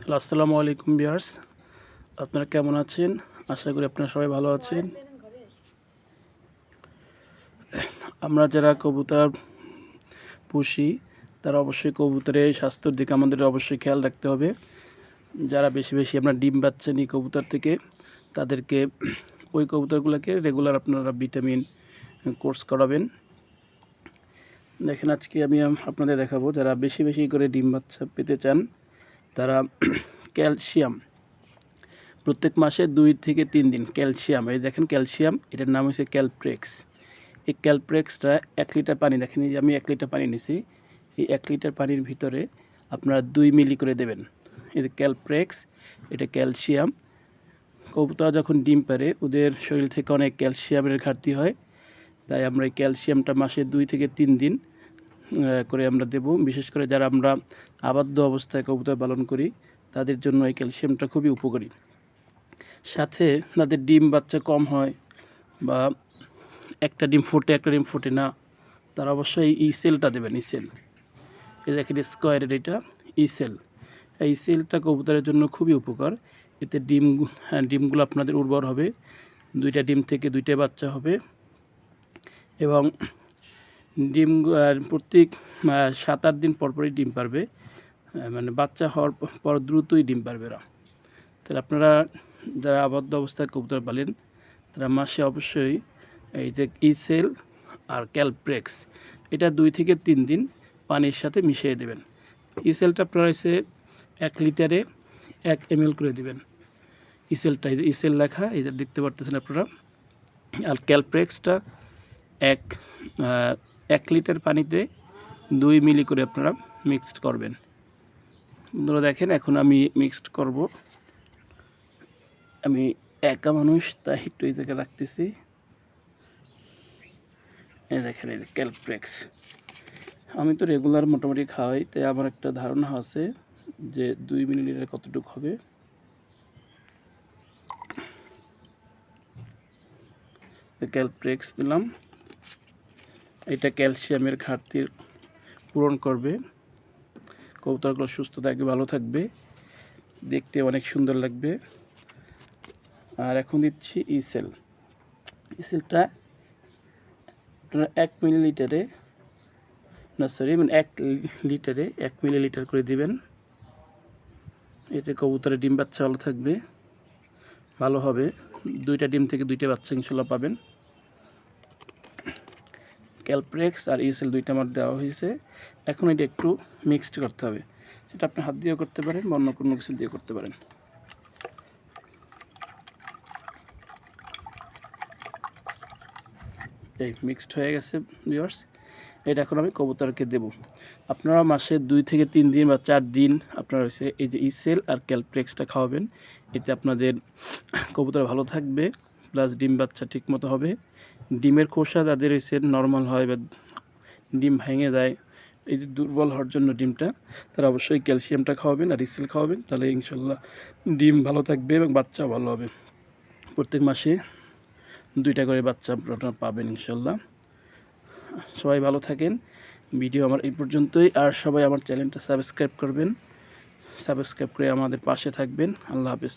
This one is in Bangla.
হ্যালো, আসসালামু আলাইকুম বিয়ার্স আপনারা কেমন আছেন? আশা করি আপনারা সবাই ভালো আছেন। আমরা যারা কবুতর পুষি, তারা অবশ্যই কবুতরের স্বাস্থ্যের দিকে আমাদের অবশ্যই খেয়াল রাখতে হবে। যারা বেশি বেশি আমরা ডিম পাচ্ছেন এই কবুতর থেকে, তাদেরকে ওই কবুতরগুলোকে রেগুলার আপনারা ভিটামিন কোর্স করাবেন। দেখেন, আজকে আমি আপনাদের দেখাবো, যারা বেশি বেশি করে ডিম বাচ্চা পেতে চান তারা ক্যালসিয়াম। প্রত্যেক মাসে দুই থেকে তিন দিন ক্যালসিয়াম। এই দেখেন ক্যালসিয়াম, এটার নাম হচ্ছে ক্যালপ্রেক্স। এই ক্যালপ্রেক্সটা এক লিটার পানি, দেখেন যে আমি এক লিটার পানি নিছি, এই এক লিটার পানির ভিতরে আপনারা দুই মিলি করে দেবেন। যে ক্যালপ্রেক্স, এটা ক্যালসিয়াম। কবুতর যখন ডিম পারে, ওদের শরীর থেকে অনেক ক্যালসিয়ামের ঘাটতি হয়। তাই আমরা এই ক্যালসিয়ামটা মাসে দুই থেকে তিন দিন করে আমরা দেব। বিশেষ করে যারা আমরা আবদ্ধ অবস্থায় কবুতর পালন করি, তাদের জন্য এই ক্যালসিয়ামটা খুবই উপকারী। সাথে তাদের ডিম বাচ্চা কম হয় বা একটা ডিম ফোটে, একটা ডিম ফোটে না, তারা অবশ্যই ই সেলটা দেবেন ই সেল। এই দেখেন স্কোয়ারের এটা ই সেল। এই সেলটা কবুতরের জন্য খুবই উপকার। এতে ডিম হ্যাঁ ডিমগুলো আপনাদের উর্বর হবে। দুইটা ডিম থেকে দুইটা বাচ্চা হবে এবং ডিম প্রত্যেক সাত আট দিন পর পরই ডিম পারবে। মানে বাচ্চা হওয়ার পর দ্রুতই ডিম পারবে এরা। তাহলে আপনারা যারা আবদ্ধ অবস্থায় কবুতর পালেন, তারা মাসে অবশ্যই এই যে ইসেল আর ক্যালপ্রেক্স, এটা দুই থেকে তিন দিন পানির সাথে মিশিয়ে দেবেন। ইসেলটা আপনারা হচ্ছে এক লিটারে এক এম করে দেবেন। ইসেলটা, এই যে ইসেল লেখা এটা দেখতে পারতেছেন আপনারা। আর ক্যালপ্রেক্সটা এক এক লিটার পানিতে দুই মিলি করে আপনারা মিক্সড করবেন। বন্ধুরা দেখেন, এখন আমি মিক্সড করব। আমি একা মানুষ, তাই একটু এই জায়গায় রাখতেছি। এই দেখেন, এই ক্যালপ্রেক্স আমি তো রেগুলার মোটামুটি খাওয়াই, তাই আমার একটা ধারণা আছে যে দুই মিলিলিটার কতটুকু হবে। ক্যালপ্রেক্স দিলাম। এটা ক্যালসিয়ামের ঘাটতি পূরণ করবে। কবুতরগুলো সুস্থ থাকবে, ভালো থাকবে। দেখতে অনেক সুন্দর লাগবে। আর এখন দিচ্ছি ইসেল। ইসেলটা আপনারা এক মিলিলিটারে, না সরি মানে এক লিটারে এক মিলিলিটার করে দিবেন। এতে কবুতরের ডিম বাচ্চা ভালো থাকবে। ভালো হবে। দুইটা ডিম থেকে দুইটা বাচ্চা ইনশাল্লাহ পাবেন। ক্যালপ্রেক্স আর ইএসএল দুইটা আমার দেওয়া হয়েছে। এখন এটা একটু মিক্সড করতে হবে। সেটা আপনি হাত দিয়েও করতে পারেন বা অন্য কোনো কিছু দিয়ে করতে পারেন। এই মিক্সড হয়ে গেছে ভিউয়ার্স এটা এখন আমি কবুতরকে দেব। আপনারা মাসে দুই থেকে তিন দিন বা চার দিন আপনারা এই যে ইসেল আর ক্যালপ্রেক্সটা খাওয়াবেন। এতে আপনাদের কবুতর ভালো থাকবে। প্লাস ডিম বাচ্চা ঠিক মতো হবে। ডিমের খোসা যাদের হচ্ছে নর্মাল হয় বা ডিম ভেঙে যায়, এই যে দুর্বল হওয়ার জন্য ডিমটা, তারা অবশ্যই ক্যালসিয়ামটা খাওয়াবেন আর ইসেল খাওয়াবেন। তাহলে ইনশাল্লাহ ডিম ভালো থাকবে এবং বাচ্চাও ভালো হবে। প্রত্যেক মাসে দুইটা করে বাচ্চা আপনারা পাবেন ইনশাল্লাহ। সবাই ভালো থাকেন। ভিডিও আমার এই পর্যন্তই। আর সবাই আমার চ্যানেলটা সাবস্ক্রাইব করবেন। সাবস্ক্রাইব করে আমাদের পাশে থাকবেন। আল্লাহ হাফেজ।